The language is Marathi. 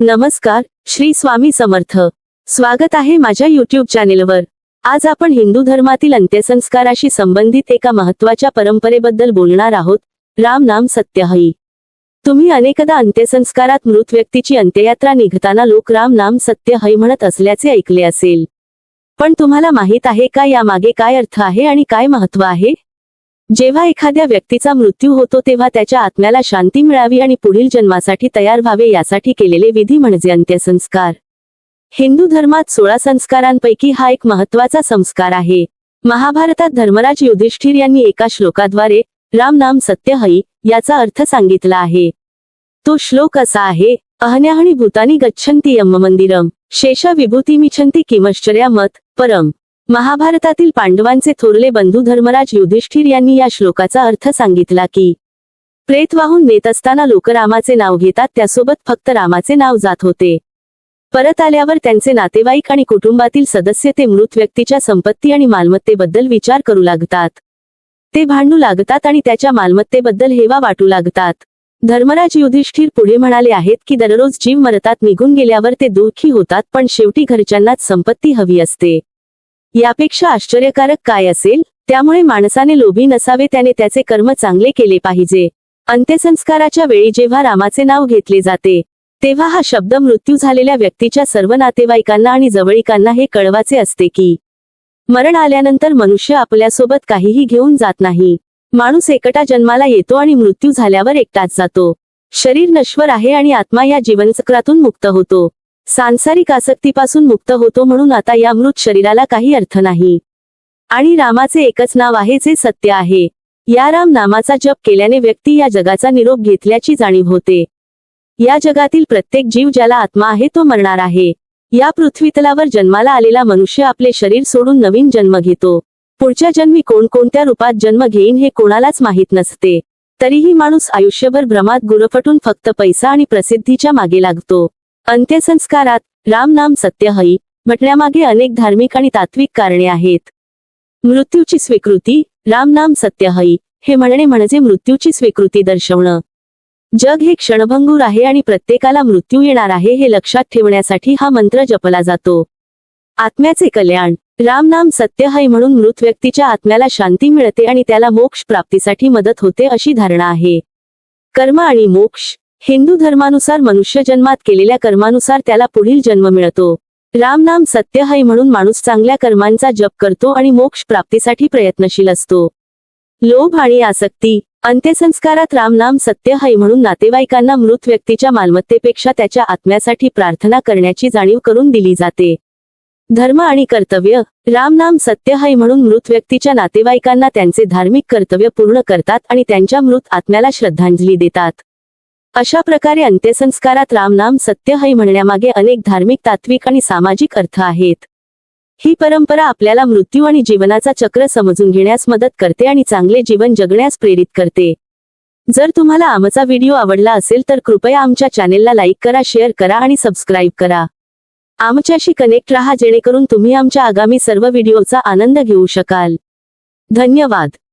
नमस्कार श्री स्वामी समर्थ. स्वागत आहे माझ्या युट्यूब चॅनेलवर आज आपण हिंदू धर्मातील अंत्यसंस्काराशी संबंधित एका महत्त्वाच्या परंपरेबद्दल बोलणार आहोत. राम नाम सत्यहई तुम्ही अनेकदा अंत्यसंस्कारात मृत व्यक्तीची अंत्ययात्रा निघताना लोक राम नाम सत्यहई म्हणत असल्याचे ऐकले असेल. पण तुम्हाला माहीत आहे का यामागे काय अर्थ आहे आणि काय महत्त्व आहे? जेव्हा एखाद्या व्यक्तीचा मृत्यू होतो तेव्हा त्याच्या आत्म्याला शांती मिळावी आणि पुढील जन्मासाठी तयार व्हावे यासाठी केलेले विधी म्हणजे अंत्यसंस्कार. हिंदू धर्मात सोळा संस्कारांपैकी हा एक महत्त्वाचा संस्कार आहे. महाभारतात धर्मराज युधिष्ठिर यांनी एका श्लोकाद्वारे राम नाम सत्य हई याचा अर्थ सांगितला आहे. तो श्लोक असा आहे अहन्याहणी भूतानी गच्छन्ति यम मंदिरम शेष विभूती मिछंती किमश्चर्या मत परम. महाभारतातील पांडवांचे थोरले बंधू धर्मराज युधिष्ठिर यांनी या श्लोकाचा अर्थ सांगितला की प्रेत वाहून नेत असताना लोक रामाचे नाव घेतात त्यासोबत फक्त रामाचे नाव जात होते. परत आल्यावर त्यांचे नातेवाईक आणि कुटुंबातील सदस्य ते मृत व्यक्तीच्या संपत्ती आणि मालमत्तेबद्दल विचार करू लागतात. ते भांडू लागतात आणि त्याच्या मालमत्तेबद्दल हेवा वाटू लागतात. धर्मराज युधिष्ठिर पुढे म्हणाले आहेत की दररोज जीव मरतात निघून गेल्यावर ते दुःखी होतात पण शेवटी घरच्यांनाच संपत्ती हवी असते. यापेक्षा आश्चर्यकारक काय असेल? त्यामुळे माणसाने लोभी नसावे त्याने त्याचे कर्म चांगले केले पाहिजे. अंत्यसंस्काराच्या वेळी जेव्हा रामाचे नाव घेतले जाते तेव्हा हा शब्द मृत्यू झालेल्या व्यक्तीच्या सर्व नातेवाईकांना आणि जवळीकांना हे कळवाचे असते की मरण आल्यानंतर मनुष्य आपल्यासोबत काहीही घेऊन जात नाही. माणूस एकटा जन्माला येतो आणि मृत्यू झाल्यावर एकटाच जातो. शरीर नश्वर आहे आणि आत्मा या जीवनचक्रातून मुक्त होतो. सांसारिक आसक्तीपासून मुक्त होतो म्हणून आता या मृत शरीराला काही अर्थ नाही. आणि रामाचे एकच नाव आहे जे सत्य आहे. या राम नामाचा जप केल्याने व्यक्ती या जगाचा निरोप घेतल्याची जाणीव होते. या जगातील प्रत्येक जीव ज्याला आत्मा आहे तो मरणार आहे. या पृथ्वीतलावर जन्माला आलेला मनुष्य आपले शरीर सोडून नवीन जन्म घेतो. पुढच्या जन्मी कोणकोणत्या रूपात जन्म घेईन हे कोणालाच माहीत नसते. तरीही माणूस आयुष्यभर भ्रमात गुरफटून फक्त पैसा आणि प्रसिद्धीच्या मागे लागतो. अंत्यसंस्कारात राम नाम सत्यहई म्हटण्यामागे अनेक धार्मिक आणि तात्विक कारणे आहेत. मृत्यूची स्वीकृती राम नाम सत्यहई हे म्हणणे म्हणजे मृत्यूची स्वीकृती दर्शवणं. जग हे क्षणभंगूर आहे आणि प्रत्येकाला मृत्यू येणार आहे हे लक्षात ठेवण्यासाठी हा मंत्र जपला जातो. आत्म्याचे कल्याण राम नाम सत्य हय म्हणून मृत व्यक्तीच्या आत्म्याला शांती मिळते आणि त्याला मोक्ष प्राप्तीसाठी मदत होते अशी धारणा आहे. कर्म आणि मोक्ष हिंदू धर्मानुसार मनुष्य जन्मात केलेल्या कर्मानुसार त्याला पुढील जन्म मिळतो. राम नाम सत्यहय म्हणून माणूस चांगल्या कर्मांचा जप करतो आणि मोक्ष प्राप्तीसाठी प्रयत्नशील असतो. लोभ आणि आसक्ती अंत्यसंस्कारात राम नाम सत्यहय म्हणून नातेवाईकांना मृत व्यक्तीच्या मालमत्तेपेक्षा त्याच्या आत्म्यासाठी प्रार्थना करण्याची जाणीव करून दिली जाते. धर्म आणि कर्तव्य राम नाम सत्यहय म्हणून मृत व्यक्तीच्या नातेवाईकांना त्यांचे धार्मिक कर्तव्य पूर्ण करतात आणि त्यांच्या मृत आत्म्याला श्रद्धांजली देतात. अशा प्रकारे अंत्यसंस्कारात राम नाम सत्यहय म्हणण्यामागे अनेक धार्मिक तात्विक आणि सामाजिक अर्थ आहेत. ही परंपरा आपल्याला मृत्यू आणि जीवनाचा चक्र समजून घेण्यास मदत करते आणि चांगले जीवन जगण्यास प्रेरित करते. जर तुम्हाला आमचा व्हिडिओ आवडला असेल तर कृपया आमच्या चॅनेलला लाईक करा शेअर करा आणि सबस्क्राईब करा. आमच्याशी कनेक्ट राहा जेणेकरून तुम्ही आमच्या आगामी सर्व व्हिडिओचा आनंद घेऊ शकाल. धन्यवाद.